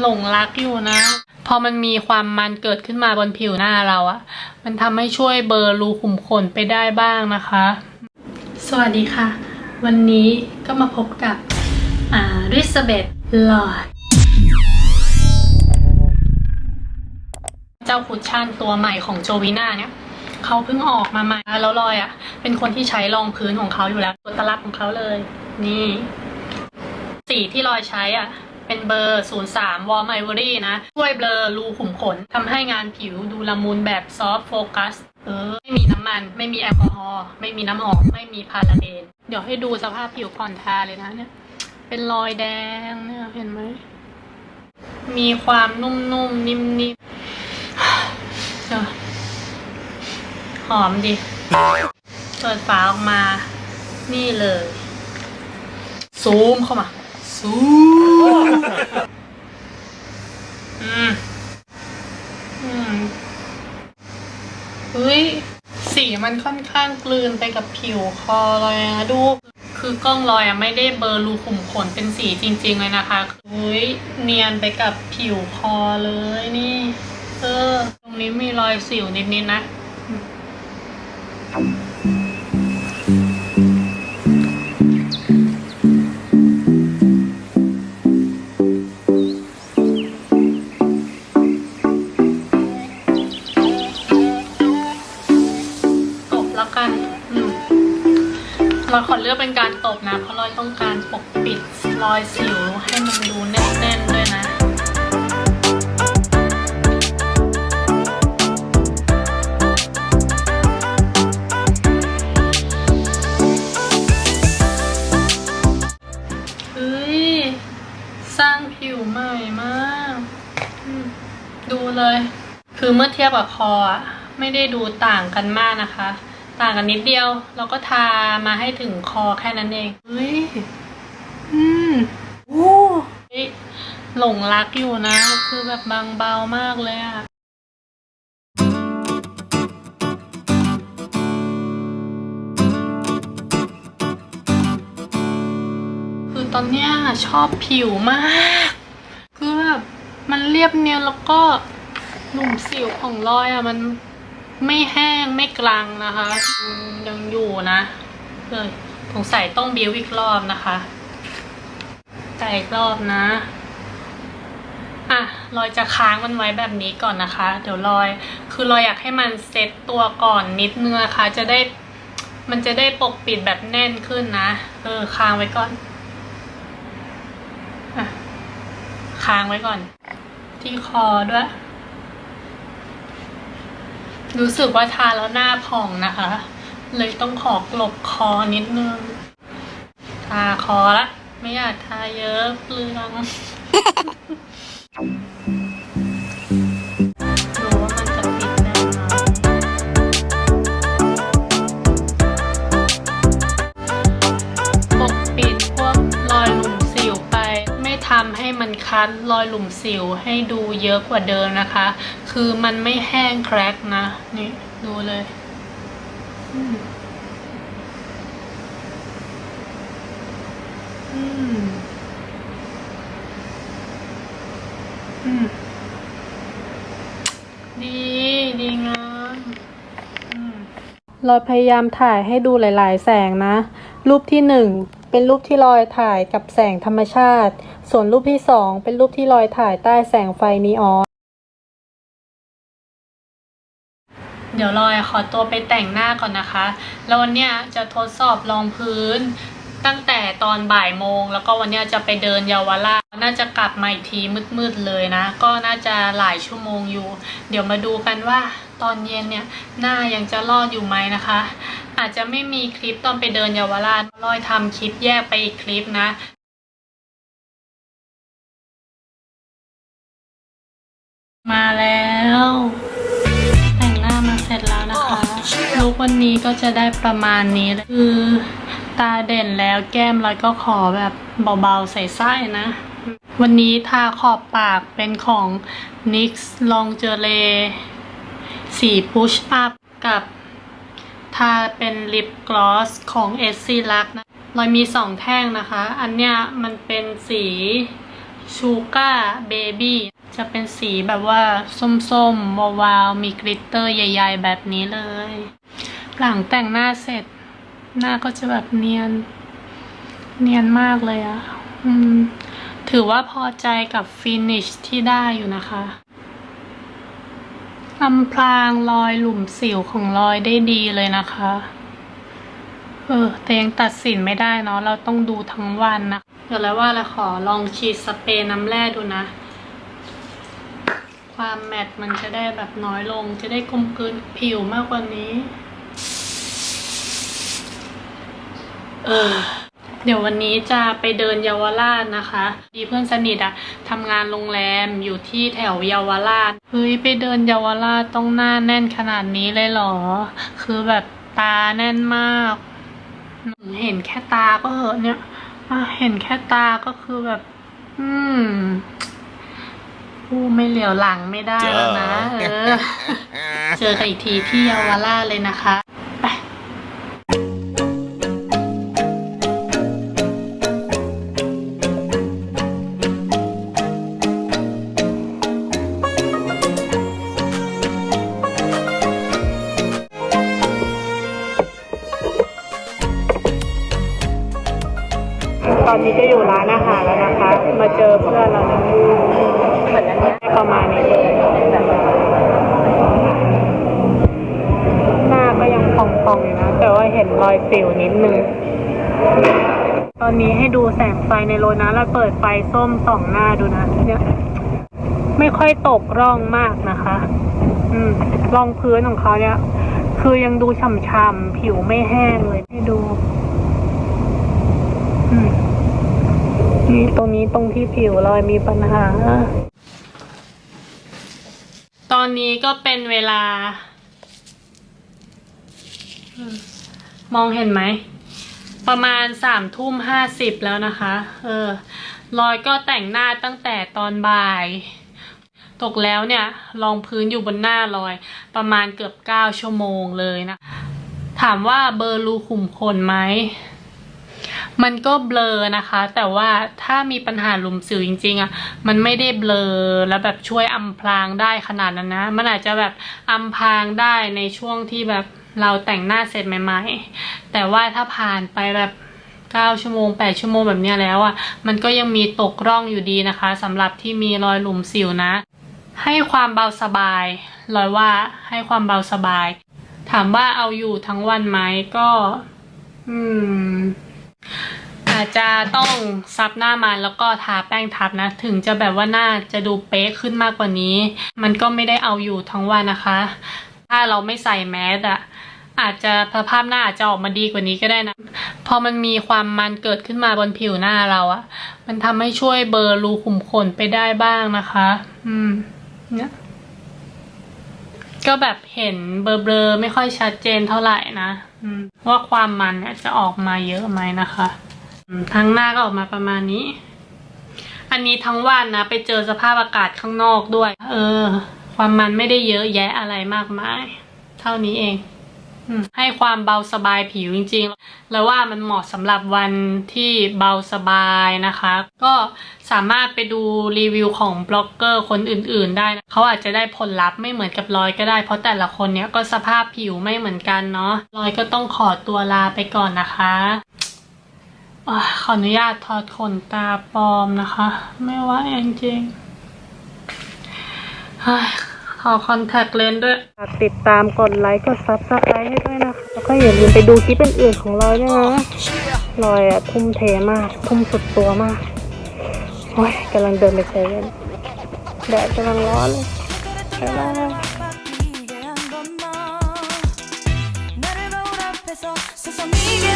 หลงรักอยู่นะ พอมันมีความมันเกิดขึ้นมาบนผิวหน้าเราอะมันทำให้ช่วยเบลอรูขุมขนไปได้บ้างนะคะ สวัสดีค่ะ วันนี้ก็มาพบกับอ่าริซาเบตลอดเจ้าคุชชั่นตัวใหม่ของโจวิน่าเนี่ยเขาเพิ่งออกมาใหม่แล้วลอยอะ เป็นคนที่ใช้รองพื้นของเขาอยู่แล้วตัวตลับของเขาเลย นี่ สีที่ลอยใช้อะ เป็นเบอร์ 03 วอร์มไอวอรี่นะ ช่วยเบลอรูขุมขนทำให้งานผิวดูละมุนแบบซอฟต์โฟกัสเออไม่มีน้ำมัน ไม่มีแอลกอฮอล์ไม่มีน้ำหอม ไม่มีพาราเบน เดี๋ยวให้ดูสภาพผิวก่อนทาเลยนะเนี่ย เป็นรอยแดงเนี่ยเห็นไหม มีความนุ่มๆนิ่มๆเออหอมดิเปิดฝาออกมา นี่เลย ซูมเข้ามา ซูมอืม อืมเฮ้ย สีมันค่อนข้างกลืนไปกับผิวคอเลยนะดู คือกล้องลอยอะไม่ได้เบลอรูขุมขนเป็นสีจริง ๆ เลยนะคะเฮ้ย เนียนไปกับผิวคอเลยนี่ เออ ตรงนี้มีรอยสิวนิดๆนะต กเป็นการตบนะ เพราะเราต้องการปกปิดรอยสิวให้มันดูแน่นๆด้วยนะเฮ้ยสร้างผิวใหม่มาก ดูเลย คือเมื่อเทียบกับคอไม่ได้ดูต่างกันมากนะคะ ต่างกันนิดเดียว เราก็ทามาให้ถึงคอแค่นั้นเองเฮ้ยอืมโอ้ยหลงรักอยู่นะ คือแบบบางเบามากเลยอะคือตอนเนี้ยชอบผิวมาก คือแบบมันเรียบเนียนแล้วก็หลุมสิวของรอยอะมัน ไม่แห้งไม่กลังนะคะยังอยู่นะเลยสงสัยต้องบิวอีกรอบนะคะแต่อีกรอบนะอะลอยจะค้างมันไว้แบบนี้ก่อนนะคะ เดี๋ยวลอย คือลอยอยากให้มันเซ็ตตัวก่อนนิดนึงนะคะจะได้มันจะได้ปกปิดแบบแน่นขึ้นนะ เออค้างไว้ก่อนอะค้างไว้ก่อน ที่คอด้วย รู้สึกว่าทาแล้วหน้าผ่องนะคะ เลยต้องขอกลบคอนิดนึง ทาคอละ ไม่อยากทาเยอะเปลืองดูว่ามันจะปิดได้ไหมปกปิดพวกรอยหลุมสิวไปไม่ทำให้มันคัดรอยหลุมสิวให้ดูเยอะกว่าเดิมนะคะ คือมันไม่แห้งแครกนะ นี่ ดูเลยอืมอืมอืมดี ดีงามอืมเราพยายามถ่ายให้ดูหลาย ๆ แสงนะ รูปที่หนึ่งเป็นรูปที่ลอยถ่ายกับแสงธรรมชาติ ส่วนรูปที่สองเป็นรูปที่ลอยถ่ายใต้แสงไฟนีออน เดี๋ยวลอยขอตัวไปแต่งหน้าก่อนนะคะ แล้ววันเนี้ยจะทดสอบรองพื้นตั้งแต่ตอนบ่ายโมง แล้วก็วันนี้จะไปเดินเยาวราชน่าจะกลับมาอีกทีมืดๆเลยนะ ก็น่าจะหลายชั่วโมงอยู่ เดี๋ยวมาดูกันว่าตอนเย็นเนี่ยหน้ายังจะรอดอยู่ไหมนะคะ อาจจะไม่มีคลิปตอนไปเดินเยาวราชลอยทำคลิปแยกไปอีกคลิปนะมาแล้ว วันนี้ก็จะได้ประมาณนี้คือตาเด่นแล้วแก้มแล้วก็ขอแบบเบาๆใส่ๆนะ วันนี้ทาขอบปากเป็นของ NYX Lingerie สี Push Up กับทาเป็นลิปกลอสของ e s s i l u x นะเรามีสองแท่งนะคะ อันเนี้ยมันเป็นสีชูก้าเบบี้จะเป็นสีแบบว่าส้มๆวาวๆมีกลิตเตอร์ใหญ่ ๆ แบบนี้เลย หลังแต่งหน้าเสร็จ หน้าก็จะแบบเนียน เนียนมากเลยอะอืม ถือว่าพอใจกับฟินิชที่ได้อยู่นะคะอำพรางรอยหลุมสิวของรอยได้ดีเลยนะคะ เออ แต่ยังตัดสินไม่ได้เนาะ เราต้องดูทั้งวันนะ เดี๋ยวแล้วว่าเราขอลองฉีดสเปรย์น้ำแร่ดูนะ ความแมตต์มันจะได้แบบน้อยลง จะได้กลมกลืนผิวมากกว่านี้ เออเดี๋ยววันนี้จะไปเดินเยาวราชนะคะ ดีเพื่อนสนิทอะทำงานโรงแรมอยู่ที่แถวเยาวราชเฮ้ยไปเดินเยาวราชต้องหน้าแน่นขนาดนี้เลยเหรอ คือแบบตาแน่นมากเห็นแค่ตาก็เหอะเนี่ยอะเห็นแค่ตาก็คือแบบ อืมผู้ไม่เหลียวหลังไม่ได้แล้วนะเออ เจอกันอีกทีที่เยาวราชเลยนะคะ อนนี้ก็อยู่ร้านอาหารแล้วนะคะ มาเจอเพื่อนเรานะเหมือนอันนี้ประมาณนี้เลยแบบหน้าก็ยังพองๆอยู่นะ แต่ว่าเห็นรอยสิวนิดนึง ตอนนี้ให้ดูแสงไฟในรถนะเราเปิดไฟส้มส่องหน้าดูนะเนี่ยไม่ค่อยตกร่องมากนะคะ อืมรองพื้นของเขาเนี่ย คือยังดูฉ่ำๆผิวไม่แห้งเลยให้ดู อืมนี่ ตรงนี้ตรงที่ผิวรอยมีปัญหา ตอนนี้ก็เป็นเวลา มองเห็นไหม ประมาณสามทุ่มห้าสิบแล้วนะคะ เออลอยก็แต่งหน้าตั้งแต่ตอนบ่าย ตกแล้วเนี่ยรองพื้นอยู่บนหน้าลอย ประมาณเกือบเก้าชั่วโมงเลยนะ ถามว่าเบอร์รูขุมขนไหม มันก็เบลอนะคะ แต่ว่าถ้ามีปัญหาหลุมสิวจริงๆอะ่ะมันไม่ได้เบลอแล้วแบบช่วยอำพรางได้ขนาดนั้นนะ มันอาจจะแบบอำพรางได้ในช่วงที่แบบเราแต่งหน้าเสร็จใหม่ๆ แต่ว่าถ้าผ่านไปแบบเก้าชั่วโมงแปดชั่วโมงแบบนี้แล้วอะ่ะ มันก็ยังมีตกร่องอยู่ดีนะคะสำหรับที่มีรอยหลุมสิวนะ ให้ความเบาสบายลอยว่าให้ความเบาสบาย ถามว่าเอาอยู่ทั้งวันไหมก็ อืม อาจจะต้องซับหน้ามันแล้วก็ทาแป้งทับนะ ถึงจะแบบว่าหน้าจะดูเป๊ะขึ้นมากกว่านี้ มันก็ไม่ได้เอาอยู่ทั้งวันนะคะ ถ้าเราไม่ใส่แมสอะอาจจะสภาพหน้าอาจจะออกมาดีกว่านี้ก็ได้นะ พอมันมีความมันเกิดขึ้นมาบนผิวหน้าเราอะมันทำให้ช่วยเบลอรูขุมขนไปได้บ้างนะคะ อืม เนี่ยก็แบบเห็นเบลอๆไม่ค่อยชัดเจนเท่าไหร่นะ ว่าความมันเนี่ยจะออกมาเยอะไหมนะคะทั้งหน้าก็ออกมาประมาณนี้ อันนี้ทั้งวันนะ ไปเจอสภาพอากาศข้างนอกด้วย เออ ความมันไม่ได้เยอะแยะอะไรมากมาย เท่านี้เอง ให้ความเบาสบายผิวจริงๆ แล้วว่ามันเหมาะสำหรับวันที่เบาสบายนะคะ ก็สามารถไปดูรีวิวของบล็อกเกอร์คนอื่นๆ ได้นะเขาอาจจะได้ผลลัพธ์ไม่เหมือนกับรอยก็ได้ เพราะแต่ละคนเนี้ยก็สภาพผิวไม่เหมือนกันเนาะรอยก็ต้องขอตัวลาไปก่อนนะคะอขออนุญาตถอดขนตาปลอมนะคะ ไม่ไหวจริงๆ ขอคอนแทคเลนส์ด้วย ฝากติดตามกดไลค์กดซับสไครต์ให้ด้วยนะคะ แล้วก็อย่าลืมไปดูคลิปอื่นๆของเราด้วยนะลอยอะทุ่มเทมาก ทุ่มสุดตัวมาก โอ้ยกำลังเดินไปเซเว่นแดดกำลังร้อนเลยบ๊ายบาย 바뀌게 한 것만 나를 거울 앞에서 세상이게